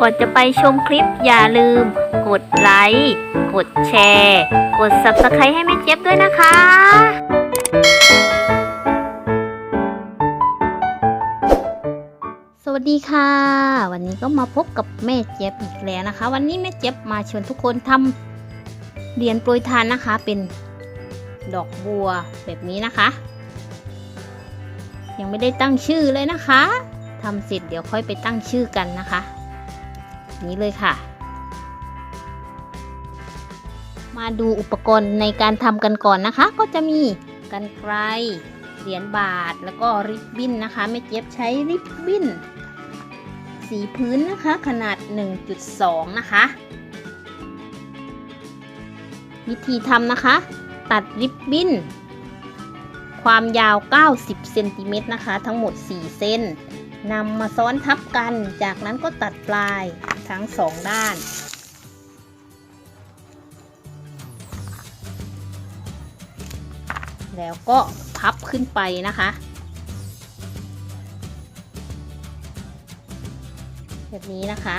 ก่อนจะไปชมคลิปอย่าลืม กดไลค์ กดแชร์ กด Subscribe ให้แม่เจี๊ยบด้วยนะคะสวัสดีค่ะ วันนี้ก็มาพบกับแม่เจี๊ยบอีกแล้วนะคะ วันนี้แม่เจี๊ยบมาชวนทุกคนทำเหรียญโปรยทานนะคะ เป็นดอกบัวแบบนี้นะคะ ยังไม่ได้ตั้งชื่อเลยนะคะทำเสร็จเดี๋ยวค่อยไปตั้งชื่อกันนะคะ นี้เลยค่ะ มาดูอุปกรณ์ในการทำกันก่อนนะคะ ก็จะมีกันไกรเหรียญบาทแล้วก็ริบบิ้นนะคะแม่เจี๊ยบใช้ริบบิ้นสีพื้นนะคะขนาด 1.2 นะคะ วิธีทำนะคะ ตัดริบบิ้น ความยาว 90เซนติเมตรนะคะ ทั้งหมด 4 เส้นนำมาซ้อนทับกัน จากนั้นก็ตัดปลาย ทั้งสองด้านแล้วก็พับขึ้นไปนะคะแบบนี้นะคะ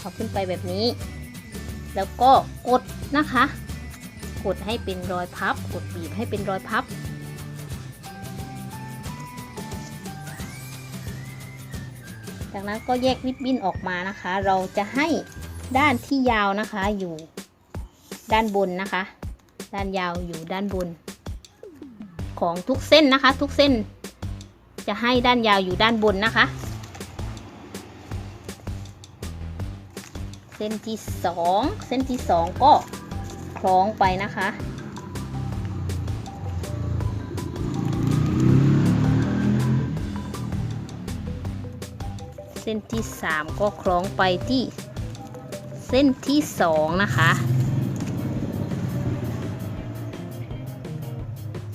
พับขึ้นไปแบบนี้ แล้วก็กดนะคะ กดให้เป็นรอยพับ กดบีบให้เป็นรอยพับ จากนั้นก็แยกริบบิ้นออกมานะคะ เราจะให้ด้านที่ยาวนะคะอยู่ด้านบนนะคะ ด้านยาวอยู่ด้านบน ของทุกเส้นนะคะ ทุกเส้น จะให้ด้านยาวอยู่ด้านบนนะคะ เส้นที่สองเส้นที่สองก็คล้องไปนะคะ ส้นที่ 3 ก็คล้องไปที่เส้นที่ 2 นะคะ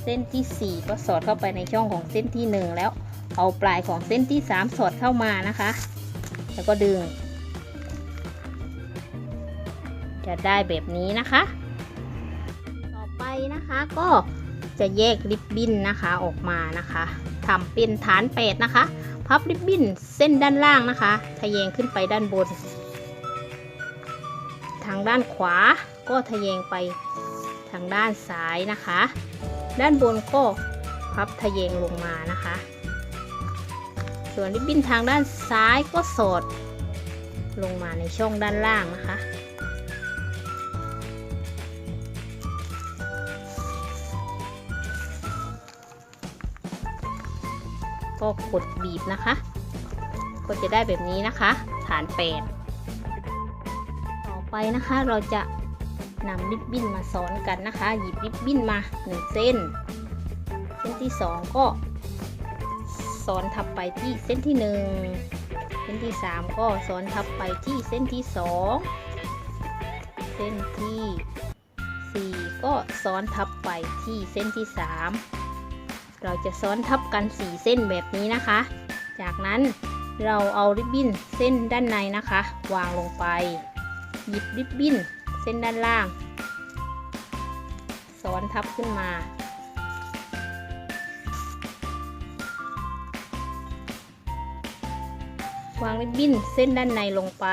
เส้นที่ 4 ก็สอดเข้าไปในช่องของเส้นที่ 1 แล้วเอาปลายของเส้นที่ 3 สอดเข้ามานะคะ แล้วก็ดึง จะได้แบบนี้นะคะ ต่อไปนะคะก็จะแยกริบบิ้นนะคะออกมานะคะทำเป็นฐานแปดนะคะ พับริบบิ้นเส้นด้านล่างนะคะทะแยงขึ้นไปด้านบน ทางด้านขวาก็ทะแยงไปทางด้านซ้ายนะคะ ด้านบนก็พับทะแยงลงมานะคะ ส่วนริบบิ้นทางด้านซ้ายก็สอดลงมาในช่องด้านล่างนะคะ ก็กดบีบนะคะ ก็จะได้แบบนี้นะคะ ฐานแปดต่อไปนะคะเราจะนำริบบิ้นมาซ้อนกันนะคะ หยิบริบบิ้นมา1เส้น เส้นที่ 2 ก็ซ้อนทับไปที่เส้นที่ 1 เส้นที่ 3 ก็ซ้อนทับไปที่เส้นที่ 2 เส้นที่ 4 ก็ซ้อนทับไปที่เส้นที่ 3 เราจะซ้อนทับกัน 4 เส้นแบบนี้นะคะ จากนั้นเราเอาริบบิ้นเส้นด้านในนะคะ วางลงไป หยิบริบบิ้นเส้นด้านล่าง ซ้อนทับขึ้นมา วางริบบิ้นเส้นด้านในลงไป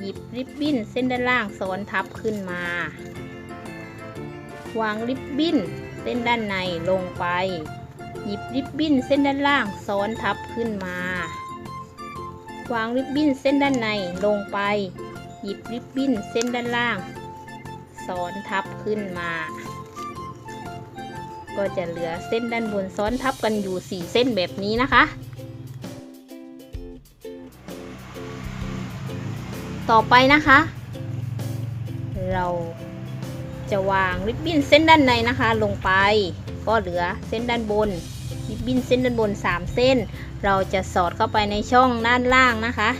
หยิบริบบิ้นเส้นด้านล่างซ้อนทับขึ้นมา วางริบบิ้น ส้นด้านในลงไป หยิบริบบิ้นเส้นด้านล่างซ้อนทับขึ้นมา วางริบบิ้นเส้นด้านในลงไป หยิบริบบิ้นเส้นด้านล่าง ซ้อนทับขึ้นมา ก็จะเหลือเส้นด้านบนซ้อนทับกันอยู่ 4 เส้นแบบนี้นะคะต่อไปนะคะ เรา จะวางริบบิ้นเส้นด้านในนะคะ ลงไป ก็เหลือเส้นด้านบนริบบิ้นเส้นด้านบน 3 เส้น เราจะสอดเข้าไปในช่องด้านล่างนะคะ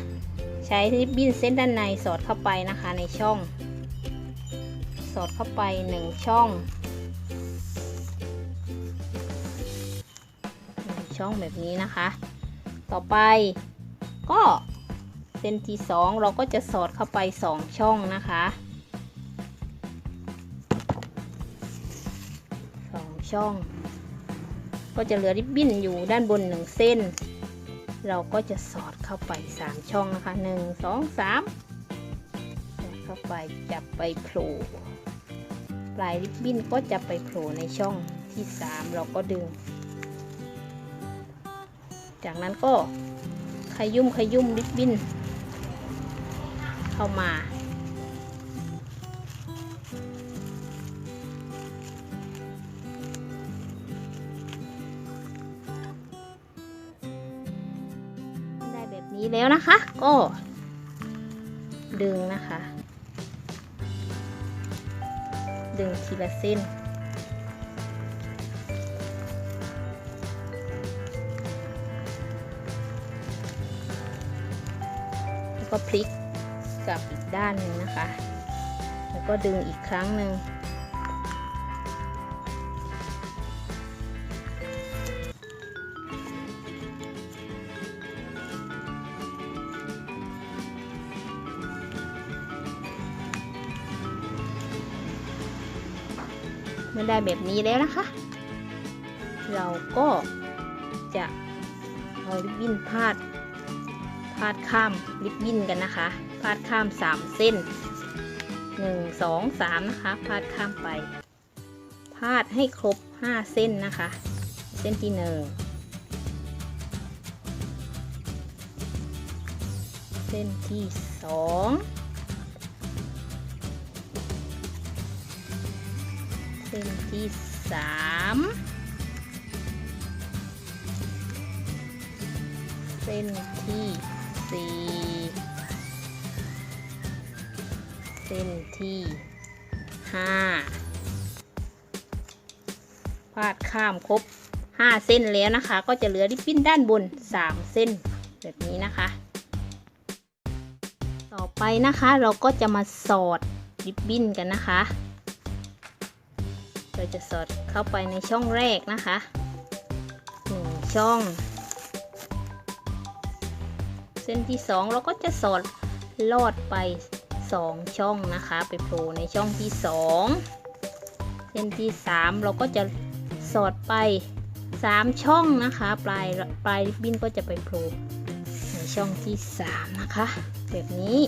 ใช้ริบบิ้นเส้นด้านในสอดเข้าไปนะคะในช่อง สอดเข้าไป 1 ช่องหนึ่งช่องแบบนี้นะคะ ต่อไปก็เส้นที่ 2 เราก็จะสอดเข้าไป 2 ช่องนะคะ ช่อง ก็จะเหลือริบบิ้นอยู่ด้านบน1เส้น เราก็จะสอดเข้าไป 3 ช่องนะคะ 1 2 3สอดเข้าไปจับไปโผล่ปลายริบบิ้นก็จะไปโผล่ในช่องที่ 3 เราก็ดึง จากนั้นก็ขยุ่มขยุ่มริบบิ้นเข้ามา ส้น แล้วก็พลิกกลับอีกด้านหนึ่งนะคะ แล้วก็ดึงอีกครั้งหนึ่ง ได้แบบนี้แล้วนะคะ เราก็จะเอาริบบิ้นพาดพาดข้ามริบบิ้นกันนะคะ พาดข้าม 3 เส้น 1 2 3 นะคะ พาดข้ามไป พาดให้ครบ 5 เส้นนะคะ เส้นที่ 1 เส้นที่ 2 ส้นที่สามเส้นที่สี่เส้นที่ห้าพาดข้ามครบห้าเส้นแล้วนะคะ ก็จะเหลือริบบิ้นด้านบนสามเส้นแบบนี้นะคะ ต่อไปนะคะเราก็จะมาสอดริบบิ้นกันนะคะ เราจะสอดเข้าไปในช่องแรกนะคะหนึ่งช่อง เส้นที่สองเราก็จะสอดลอดไปสองช่องนะคะ ไปโผล่ในช่องที่สองเส้นที่สามเราก็จะสอดไปสามช่องนะคะ ปลายปลายริบบิ้นก็จะไปโผล่ในช่องที่สามนะคะ แบบนี้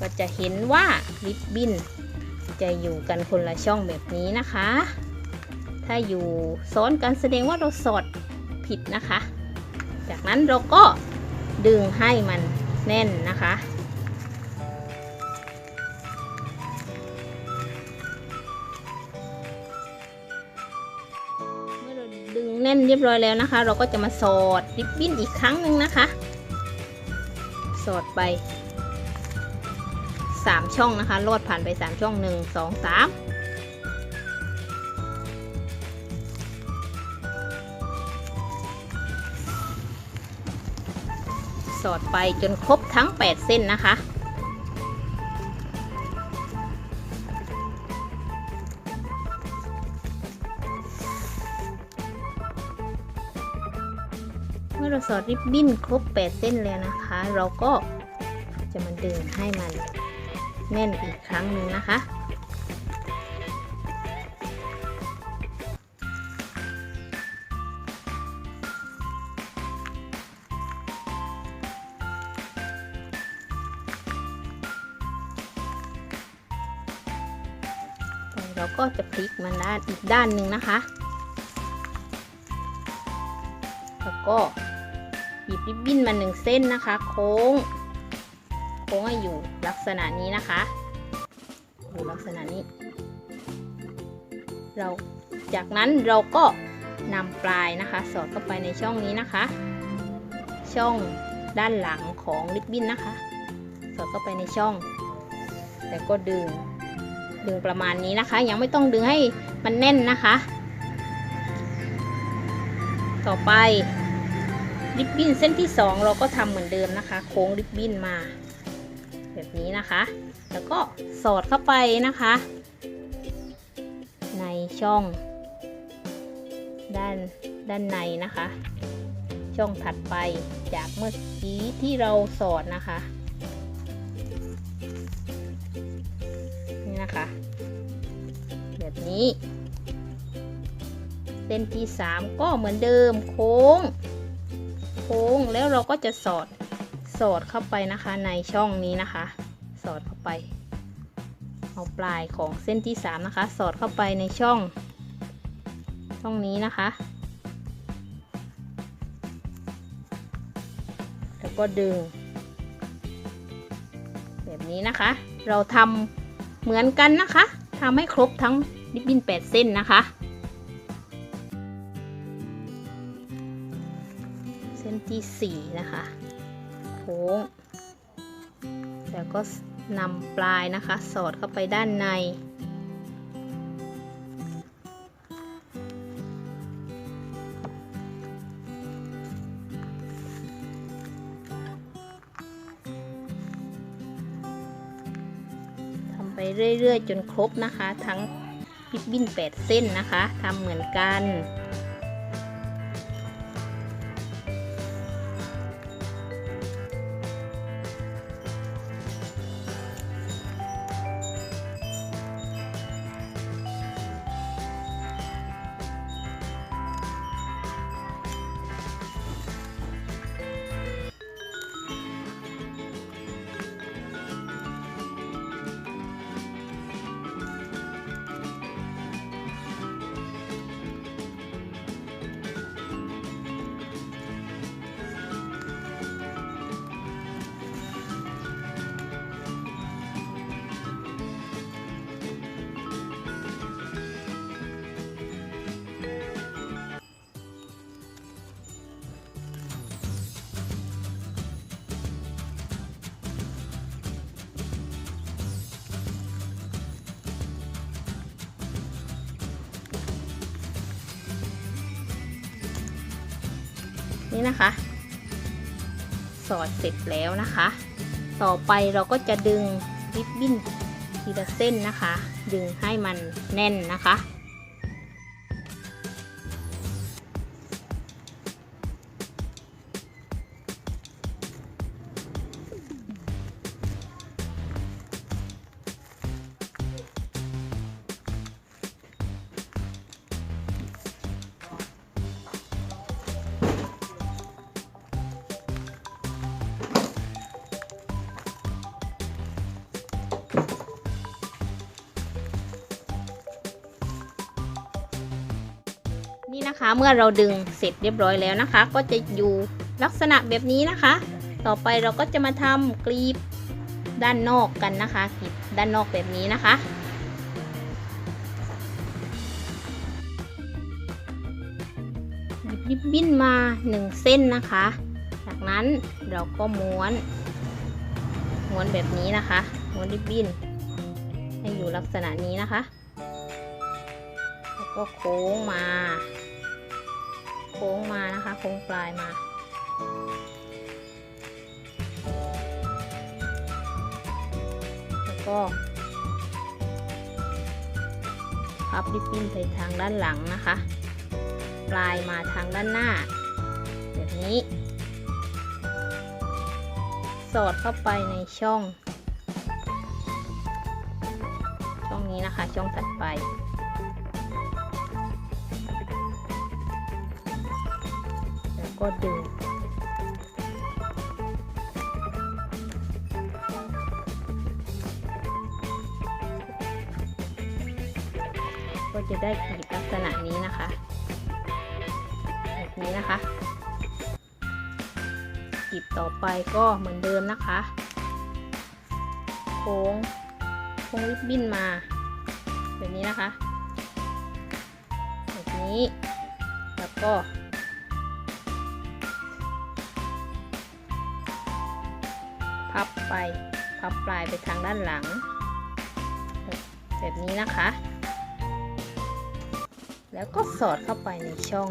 ก็จะเห็นว่าริบบิ้น จะอยู่กันคนละช่องแบบนี้นะคะ ถ้าอยู่ซ้อนกันแสดงว่าเราสอดผิดนะคะ จากนั้นเราก็ดึงให้มันแน่นนะคะเมื่อเราดึงแน่นเรียบร้อยแล้วนะคะ เราก็จะมาสอดริบบิ้นอีกครั้งหนึ่งนะคะ สอดไป 3 ช่องนะคะ ลอดผ่านไป 3 ช่อง 1 2 3 สอดไปจนครบทั้ง 8 เส้นนะคะเมื่อเราสอดริบบิ้นครบ 8 เส้นแล้วนะคะ เราก็จะมาดึงให้มัน แน่นอีกครั้งหนึ่งนะคะ เราก็จะพลิกมันด้านอีกด้านหนึ่งนะคะ แล้วก็หยิบริบบิ้นมาหนึ่งเส้นนะคะ โค้ง โค้งอยู่ลักษณะนี้นะคะอยู่ลักษณะนี้ เราจากนั้นเราก็นำปลายนะคะ สอดเข้าไปในช่องนี้นะคะ ช่องด้านหลังของริบบิ้นนะคะ สอดเข้าไปในช่อง แล้วก็ดึง ดึงประมาณนี้นะคะ ยังไม่ต้องดึงให้มันแน่นนะคะ ต่อไปริบบิ้นเส้นที่ 2 เราก็ทำเหมือนเดิมนะคะ โค้งริบบิ้นมา แบบนี้นะคะ แล้วก็สอดเข้าไปนะคะ ในช่อง ด้านด้านในนะคะ ช่องถัดไปจากเมื่อกี้ที่เราสอดนะคะนี่นะคะ แบบนี้เส้นที่ 3 ก็เหมือนเดิมโค้ง โค้งแล้วเราก็จะสอด สอดเข้าไปนะคะในช่องนี้นะคะ สอดเข้าไป เอาปลายของเส้นที่สามนะคะ สอดเข้าไปในช่อง ช่องนี้นะคะ แล้วก็ดึง แบบนี้นะคะ เราทำเหมือนกันนะคะทำให้ครบทั้งริบบิ้น8 เส้นนะคะเส้นที่ 4 นะคะ ค้ง แล้วก็นำปลายนะคะ สอดเข้าไปด้านใน ทำไปเรื่อยๆ จนครบนะคะ ทั้งริบบิ้น8 เส้นนะคะทำเหมือนกัน นี่นะคะ สอดเสร็จแล้วนะคะ ต่อไปเราก็จะดึงริบบิ้นทีละเส้นนะคะ ดึงให้มันแน่นนะคะ เมื่อเราดึงเสร็จเรียบร้อยแล้วนะคะ ก็จะอยู่ลักษณะแบบนี้นะคะ ต่อไปเราก็จะมาทำกลีบด้านนอกกันนะคะกลีบด้านนอกแบบนี้นะคะริบบิ้นมาหนึ่งเส้นนะคะ จากนั้นเราก็ม้วน ม้วนแบบนี้นะคะ ม้วนริบบิ้นให้อยู่ลักษณะนี้นะคะ แล้วก็โค้งมา โค้งมานะคะ โค้งปลายมา แล้วก็พับริบบิ้นไปทางด้านหลังนะคะ ปลายมาทางด้านหน้า แบบนี้ สอดเข้าไปในช่อง ช่องนี้นะคะ ช่องถัดไป ก็ดึง ก็จะได้กลีบลักษณะนี้นะคะ แบบนี้นะคะกลีบต่อไปก็เหมือนเดิมนะคะ โค้งโค้งริบบิ้นมา แบบนี้นะคะ แบบนี้ แล้วก็ พับไป พับปลายไปทางด้านหลัง แบบนี้นะคะ แล้วก็สอดเข้าไปในช่อง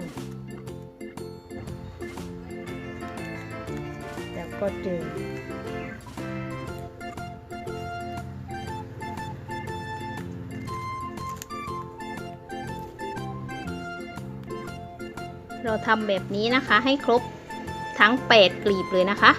แล้วก็ดึงเราทำแบบนี้นะคะให้ครบทั้ง 8 กลีบเลยนะคะ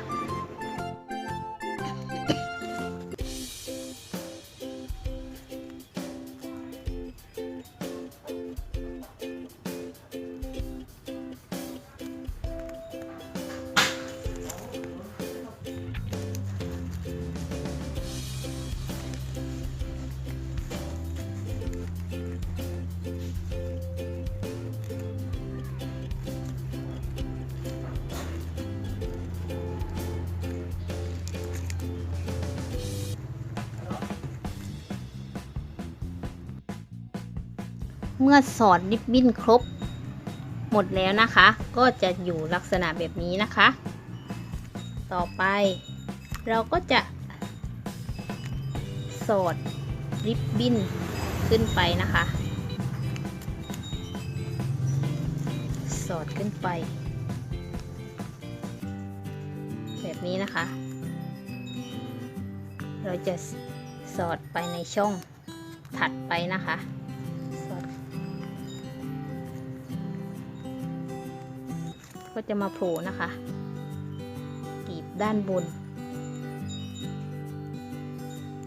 เมื่อสอดริบบิ้นครบหมดแล้วนะคะ ก็จะอยู่ลักษณะแบบนี้นะคะ ต่อไปเราก็จะ สอดริบบิ้นขึ้นไปนะคะ สอดขึ้นไป แบบนี้นะคะ เราจะสอดไปในช่องถัดไปนะคะ ก็จะมาโผล่นะคะกรีบด้านบน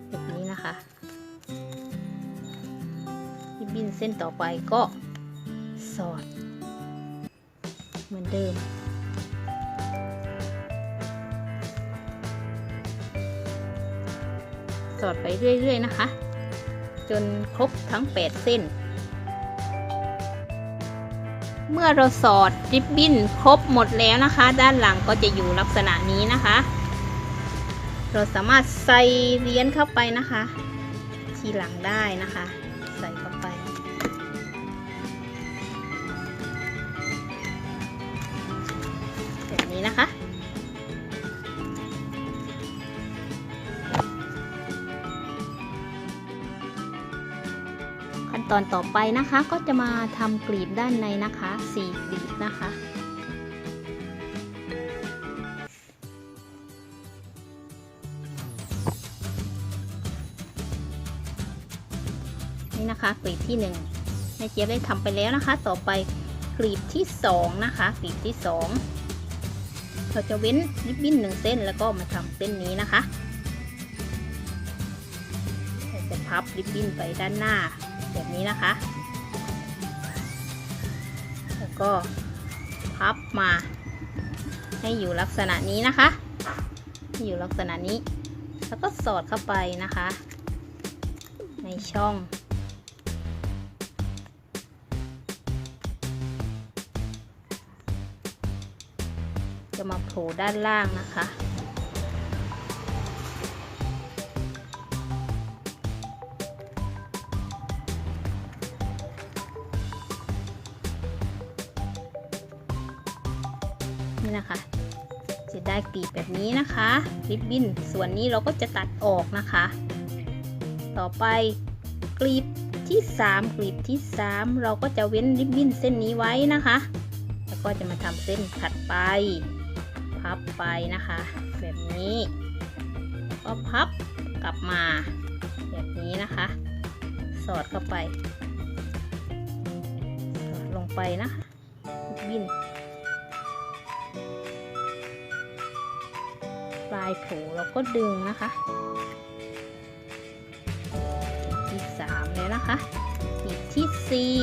แบบนี้นะคะริบบิ้นเส้นต่อไปก็สอด เหมือนเดิมสอดไปเรื่อย ๆ นะคะ จนครบทั้ง 8 เส้น เมื่อเราสอดริบบิ้นครบหมดแล้วนะคะ ด้านหลังก็จะอยู่ลักษณะนี้นะคะ เราสามารถใส่เหรียญเข้าไปนะคะ ทีหลังได้นะคะ ตอนต่อไปนะคะก็จะมาทำกลีบด้านในนะคะสี่กลีบนะคะนี่นะคะกลีบที่หนึ่งแม่เจี๊ยบได้ทำไปแล้วนะคะ ต่อไปกลีบที่สองนะคะกลีบที่สองเราจะเว้นริบบิ้นหนึ่งเส้นแล้วก็มาทำเส้นนี้นะคะเราจะพับริบบิ้นไปด้านหน้า แบบนี้นะคะ แล้วก็พับมาให้อยู่ลักษณะนี้นะคะให้อยู่ลักษณะนี้ แล้วก็สอดเข้าไปนะคะ ในช่องจะมาโผล่ด้านล่างนะคะ นี่นะคะจะได้กลีบแบบนี้นะคะริบบิ้นส่วนนี้เราก็จะตัดออกนะคะ ต่อไปกลีบที่ 3 กลีบที่ 3 เราก็จะเว้นริบบิ้นเส้นนี้ไว้นะคะ แล้วก็จะมาทำเส้นถัดไป พับไปนะคะ แบบนี้ ก็พับกลับมา แบบนี้นะคะ สอดเข้าไป สอดลงไปนะคะริบบิ้นายโผเราก็ดึงนะคะที่สามแล้วนะคะอีกที่สี่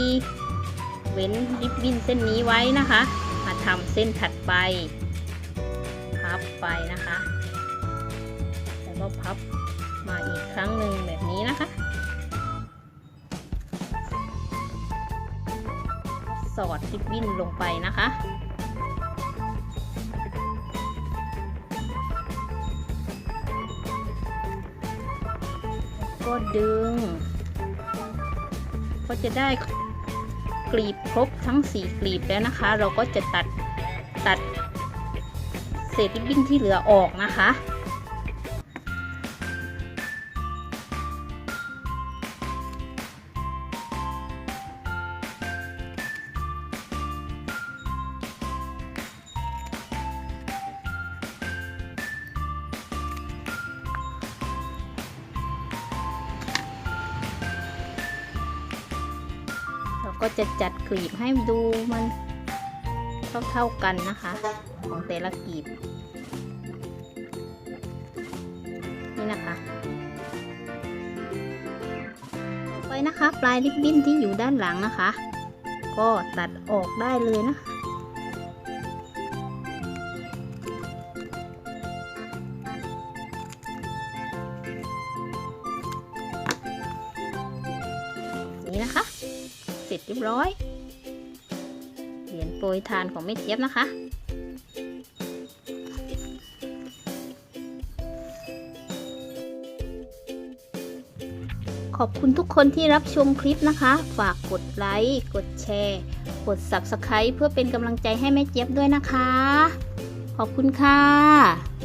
เว้นริบบิ้นเส้นนี้ไว้นะคะ มาทำเส้นถัดไป พับไปนะคะ แล้วก็พับมาอีกครั้งหนึ่งแบบนี้นะคะสอดริบบิ้นลงไปนะคะ จะได้กลีบครบทั้ง 4 กลีบแล้วนะคะ เราก็จะตัดตัดเศษริบบิ้นที่เหลือออกนะคะ จะจัดกลีบให้ดูมันเท่าๆกันนะคะ ของแต่ละกลีบ นี่นะคะต่อไปนะคะ ปลายริบบิ้นที่อยู่ด้านหลังนะคะ ก็ตัดออกได้เลยนะคะ เรียบร้อย เหรียญโปรยทานของแม่เจี๊ยบนะคะ ขอบคุณทุกคนที่รับชมคลิปนะคะ ฝากกดไลค์ กดแชร์ กด Subscribe เพื่อเป็นกำลังใจให้แม่เจี๊ยบด้วยนะคะ ขอบคุณค่ะ